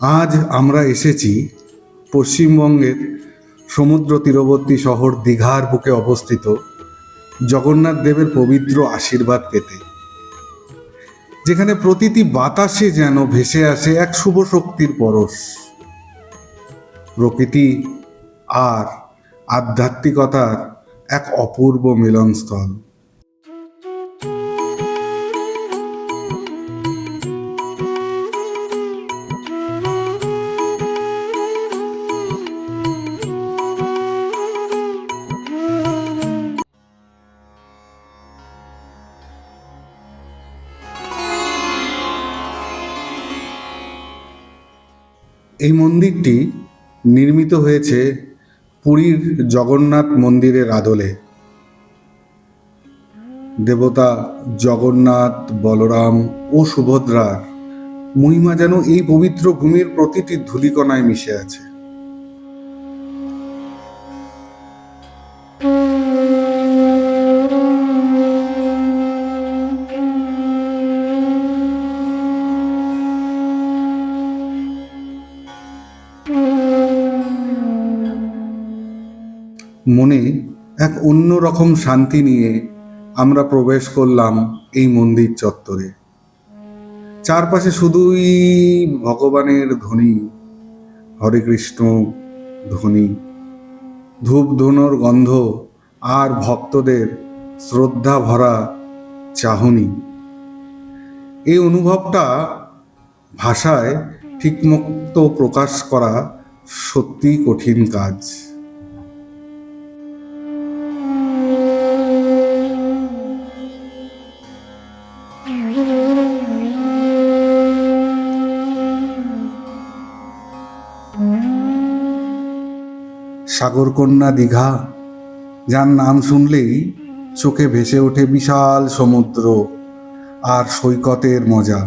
আজ আমরা এসেছি পশ্চিমবঙ্গের সমুদ্র তীরবর্তী শহর দীঘার বুকে অবস্থিত জগন্নাথ দেবের পবিত্র আশীর্বাদ পেতে, যেখানে প্রতিটি বাতাসে যেন ভেসে আসে এক শুভ শক্তির পরশ। প্রকৃতি আর আধ্যাত্মিকতার এক অপূর্ব মিলনস্থল। মন্দিরটি নির্মিত হয়েছে পুরীর জগন্নাথ মন্দিরের আদলে। দেবতা জগন্নাথ, বলরাম ও সুভদ্রার মহিমা যেন এই পবিত্র ভূমির প্রতিটি ধুলিকণায় মিশে আছে। মনে এক অন্যরকম শান্তি নিয়ে আমরা প্রবেশ করলাম এই মন্দির চত্বরে। চারপাশে শুধুই ভগবানের ধ্বনি, হরে কৃষ্ণ ধ্বনি, ধূপ ধুনোর গন্ধ আর ভক্তদের শ্রদ্ধা ভরা চাহনি। এই অনুভবটা ভাষায় ঠিকমতো প্রকাশ করা সত্যিই কঠিন কাজ। সাগরকন্যা দীঘা, যার নাম শুনলেই চোখে ভেসে ওঠে বিশাল সমুদ্র আর সৈকতের মজা।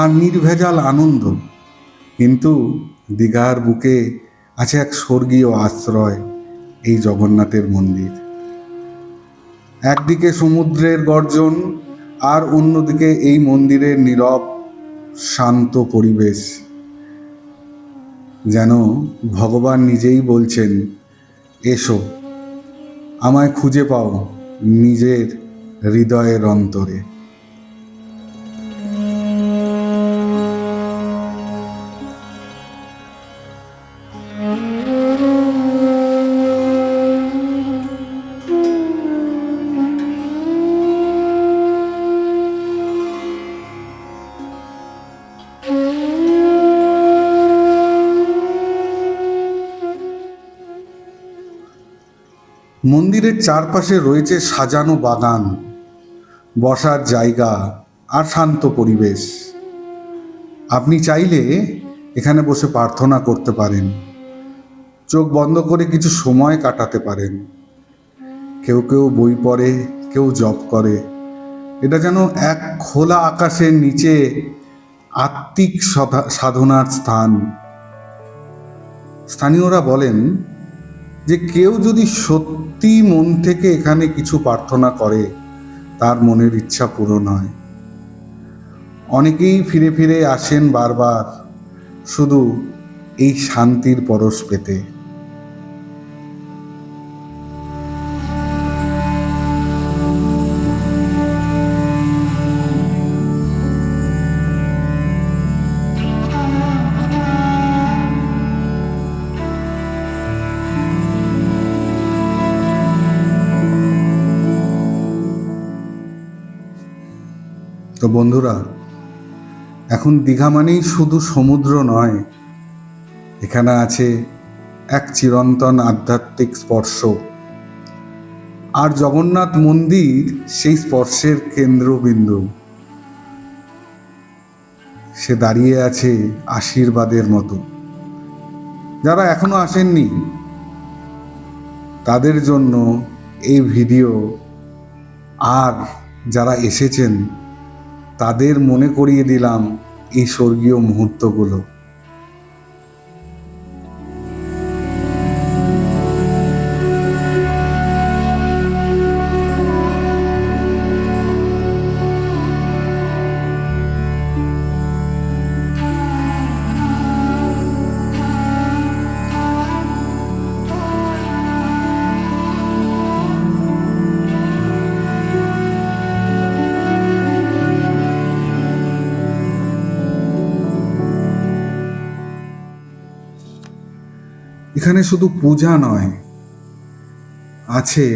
আর নির্ভেজাল আনন্দ, কিন্তু দীঘার বুকে আছে এক স্বর্গীয় আশ্রয়, এই জগন্নাথের মন্দির। একদিকে সমুদ্রের গর্জন আর অন্যদিকে এই মন্দিরের নীরব, শান্ত পরিবেশ। যেন ভগবান নিজেই বলছেন এসো আমায় খুঁজে পাও নিজের হৃদয়ের অন্তরে। মন্দিরের চারপাশে রয়েছে সাজানো বাগান, বসার জায়গা আর শান্ত পরিবেশ। আপনি চাইলে এখানে বসে প্রার্থনা করতে পারেন। চোখ বন্ধ করে কিছু সময় কাটাতে পারেন। কেউ কেউ বই পড়ে, কেউ জব করে। এটা যেন এক খোলা আকাশের নিচে আত্মিক সাধনার স্থান। স্থানীয়রা বলেন যে কেউ যদি সত্যি মন থেকে এখানে কিছু প্রার্থনা করে, তার মনের ইচ্ছা পূরণ হয়। অনেকেই ফিরে ফিরে আসেন বারবার, শুধু এই শান্তির পরশ পেতে। তো বন্ধুরা, এখন দীঘা মানেই শুধু সমুদ্র নয়, এখানে আছে এক চিরন্তন আধ্যাত্মিক স্পর্শ। আর জগন্নাথ মন্দির সেই স্পর্শের কেন্দ্রবিন্দু। সে দাঁড়িয়ে আছে আশীর্বাদের মতো। যারা এখনও আসেননি, তাদের জন্য এই ভিডিও। আর যারা এসেছেন তাদের মনে করিয়ে দিলাম এই স্বর্গীয় মুহূর্তগুলো। এখানে শুধু পূজা নয়, আছে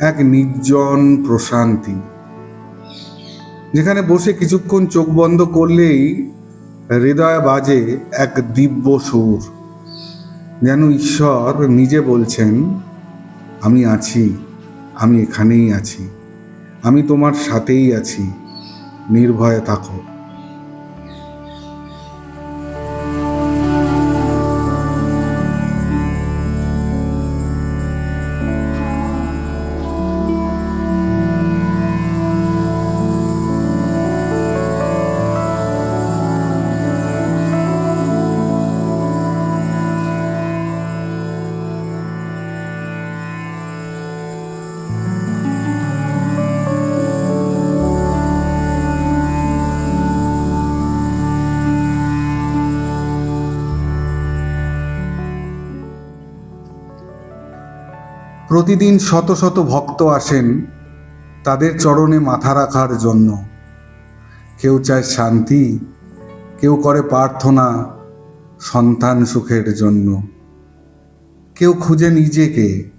এক নির্জন প্রশান্তি। যেখানে বসে কিছুক্ষণ চোখ বন্ধ করলেই হৃদয় বাজে এক দিব্য সুর। যেন ঈশ্বর নিজে বলছেন, আমি আছি, আমি এখানেই আছি, আমি তোমার সাথেই আছি, নির্ভয়ে থাকো। প্রতিদিন শত শত ভক্ত আসেন তাদের চরণে মাথা রাখার জন্য। কেউ চায় শান্তি, কেউ করে প্রার্থনা সন্তান সুখের জন্য। কেউ খুঁজে নিজেকে।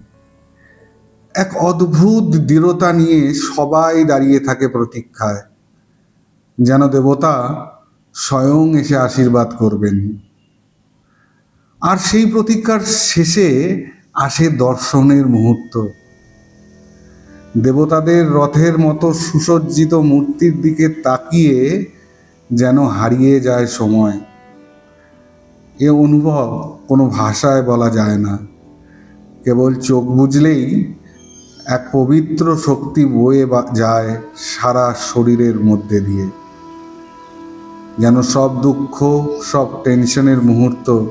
এক অদ্ভুত দৃঢ়তা নিয়ে সবাই দাঁড়িয়ে থাকে প্রতীক্ষায়, যেন দেবতা স্বয়ং এসে আশীর্বাদ করবেন। আর সেই প্রতীক্ষার শেষে আসে দর্শনের মুহূর্ত। দেবতাদের রথের মতো সুসজ্জিত মূর্তির দিকে তাকিয়ে যেন হারিয়ে যায় সময়। এ অনুভব কোনো ভাষায় বলা যায় না। কেবল চোখ বুঝলেই এক পবিত্র শক্তি বয়ে যায় সারা শরীরের মধ্যে দিয়ে। যেন সব দুঃখ, সব টেনশনের মুহূর্ত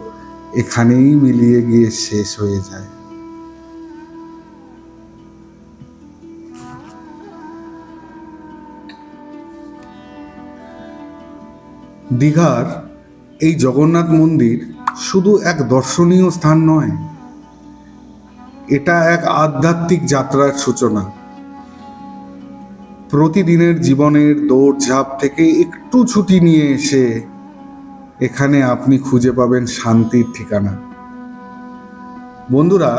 এখানেই মিলিয়ে গিয়ে শেষ হয়ে যায়। দীঘার এই জগন্নাথ মন্দির শুধু এক দর্শনীয় স্থান নয়, এটা এক আধ্যাত্মিক যাত্রার সূচনা। প্রতিদিনের জীবনের দৌড়ঝাঁপ থেকে একটু ছুটি নিয়ে এসে এখানে আপনি খুঁজে পাবেন শান্তির ঠিকানা। বন্ধুরা,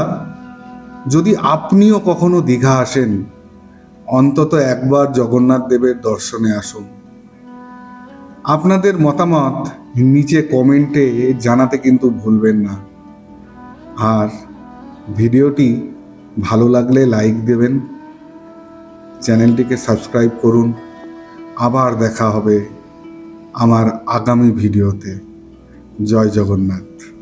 যদি আপনিও কখনো দীঘা আসেন, অন্তত একবার জগন্নাথ দেবের দর্শনে আসুন। আপনাদের মতামত নিচে কমেন্টে জানাতে কিন্তু ভুলবেন না। আর ভিডিওটি ভালো লাগলে লাইক দেবেন, চ্যানেলটিকে সাবস্ক্রাইব করুন। আবার দেখা হবে আমার আগামী ভিডিওতে। জয় জগন্নাথ।